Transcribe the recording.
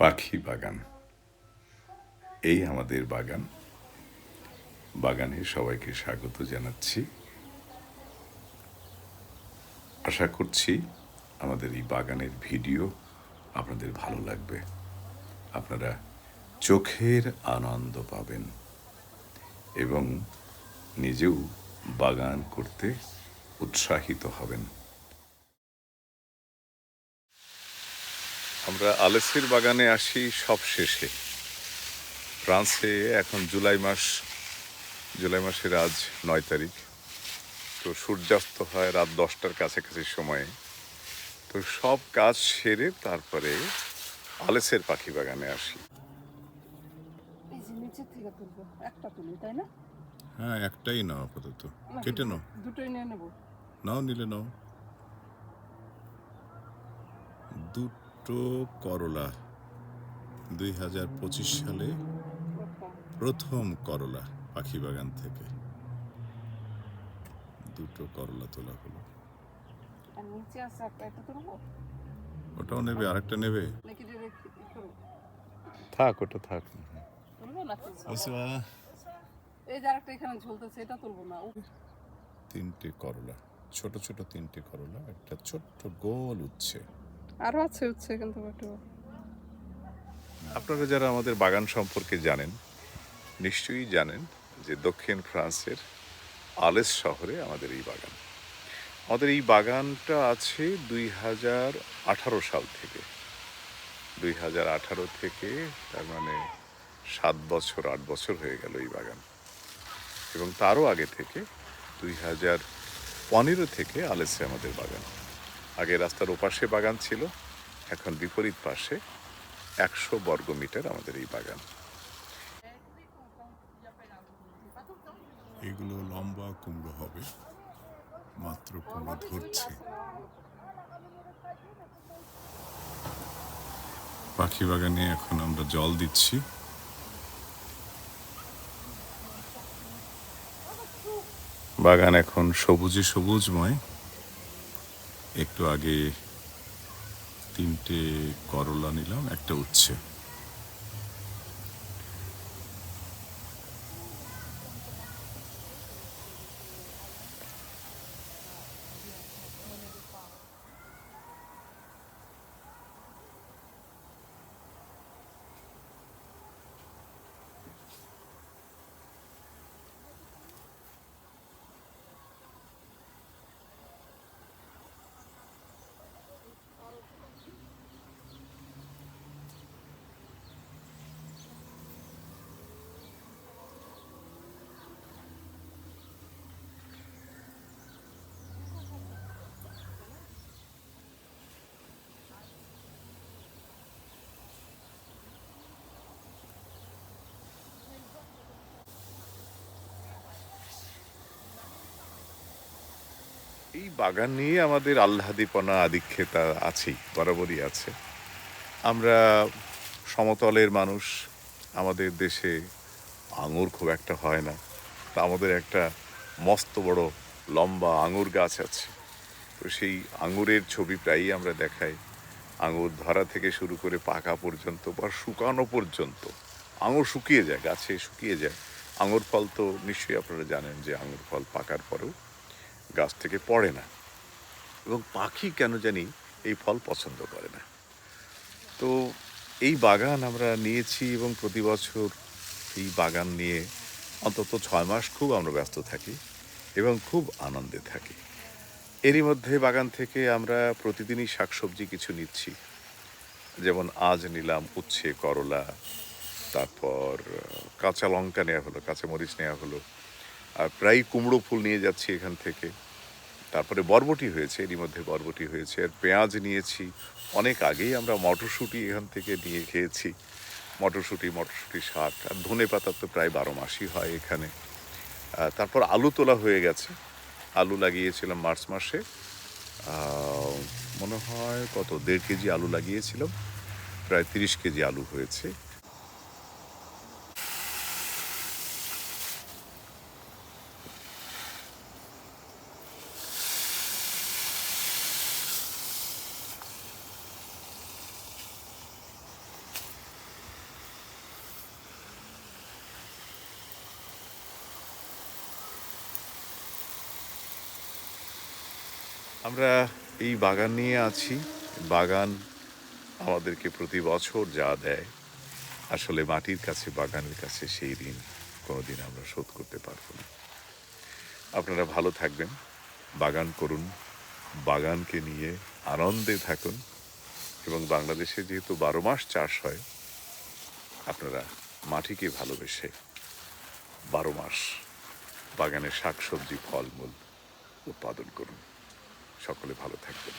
পাখি বাগান। এই আমাদের বাগান। বাগানে সবাইকে স্বাগত জানাচ্ছি। আশা করছি আমাদের এই বাগানের ভিডিও আপনাদের ভালো লাগবে। আপনারা চোখের আনন্দ পাবেন এবং নিজেও বাগান করতে উৎসাহিত হবেন। আমরা আলেসির বাগানে আসি সব শেষে ফ্রান্সে এখন জুলাই মাস জুলাই মাসের আজ নয় তারিখ। তো সূর্যাস্ত হয় রাত দশটার কাছাকাছি সময়ে। তো সব কাজ সেরে তারপরে আলেসের পাখি বাগানে আসি। হ্যাঁ একটাই নাও আপাতত। কেটে নাও। দুটোই নিয়ে নেব। নাও নিলে নাও। দুটো করলা। দুই হাজার পঁচিশ সালে প্রথম করলা পাখি বাগান থেকে। দুটো করলা তোলা হলো। ওটাও নেবে আরেকটা নেবে? থাক ওটা থাক। এই যে আরেকটা এখানে ঝুলতেছে এটা তুলবো ও, তিনটে করলা ছোট ছোট তিনটে করলা একটা ছোট্ট গোল উচ্ছে। আরও আছে একটু। আপনারা যারা আমাদের বাগান সম্পর্কে জানেন, নিশ্চয়ই জানেন যে দক্ষিণ ফ্রান্সের আলেস শহরে আমাদের এই বাগান। আমাদের এই বাগানটা আছে দুই হাজার আঠারো সাল থেকে। দুই হাজার আঠারো থেকে তার মানে সাত বছর, আট বছর হয়ে গেল এই বাগান। এবং তারও আগে থেকে দুই হাজার পনেরো থেকে আলেসে আমাদের বাগান। আগে রাস্তার ওপাশে বাগান ছিল, এখন বিপরীত পাশে একশো বর্গ মিটার আমাদের এই বাগান। এগুলো লম্বা, কুমড়ো হবে, মাত্র কুমড়ো ধরছে। পাখি বাগানে এখন আমরা জল দিচ্ছি। বাগান এখন সবুজে সবুজময়। একটু আগে তিনটে করলা নিলাম একটা উচ্ছে। এই বাগান নিয়ে আমাদের আহ্লাদিপনা, আদিক্ষেতা আছেই বরাবরই আছে। আমরা সমতলের মানুষ, আমাদের দেশে আঙুর খুব একটা হয় না। তা আমাদের একটা মস্ত বড় লম্বা আঙুর গাছ আছে। তো সেই আঙুরের ছবি প্রায়ই আমরা দেখাই। আঙুর ধরা থেকে শুরু করে পাকা পর্যন্ত বা শুকানো পর্যন্ত আঙুর শুকিয়ে যায়, গাছে শুকিয়ে যায়। আঙুর ফল তো নিশ্চয়ই আপনারা জানেন যে আঙুর ফল পাকার পরেও গাছ থেকে পড়ে না। এবং পাখি কেন জানি এই ফল পছন্দ করে না। তো এই বাগান আমরা নিয়েছি এবং প্রতি বছর এই বাগান নিয়ে অন্তত ছয় মাস খুব আমরা ব্যস্ত থাকি এবং খুব আনন্দে থাকি। এরই মধ্যে বাগান থেকে আমরা প্রতিদিনই শাকসবজি কিছু নিচ্ছি। যেমন আজ নিলাম উচ্ছে, করলা, তারপর কাঁচা লঙ্কা নেওয়া হলো কাঁচা মরিচ নেওয়া হলো। আর প্রায় কুমড়ো ফুল নিয়ে যাচ্ছি এখান থেকে। তারপরে বরবটি হয়েছে, এরই মধ্যে বরবটি হয়েছে। আর পেঁয়াজ নিয়েছি। অনেক আগেই আমরা মটরশুঁটি এখান থেকে নিয়ে খেয়েছি। মটরশুঁটি মটরশুঁটি শাক। আর ধনে পাতা তো প্রায় বারো মাসই হয় এখানে। তারপর আলু তোলা হয়ে গেছে। আলু লাগিয়েছিলাম মার্চ মাসে। মনে হয় কত, দেড় কেজি আলু লাগিয়েছিলাম। প্রায় তিরিশ কেজি আলু হয়েছে। আমরা এই বাগান নিয়ে আছি। বাগান আমাদেরকে প্রতি বছর যা দেয়, আসলে মাটির কাছে, বাগানের কাছে সেই ঋণ কোনোদিন আমরা শোধ করতে পারব না। আপনারা ভালো থাকবেন, বাগান করুন, বাগানকে নিয়ে আনন্দে থাকুন এবং বাংলাদেশে যেহেতু বারো মাস চাষ হয়, আপনারা মাটিকে ভালোবেসে বারো মাস বাগানের শাকসবজি, ফলমূল উৎপাদন করুন। সকলে ভালো থাকবেন।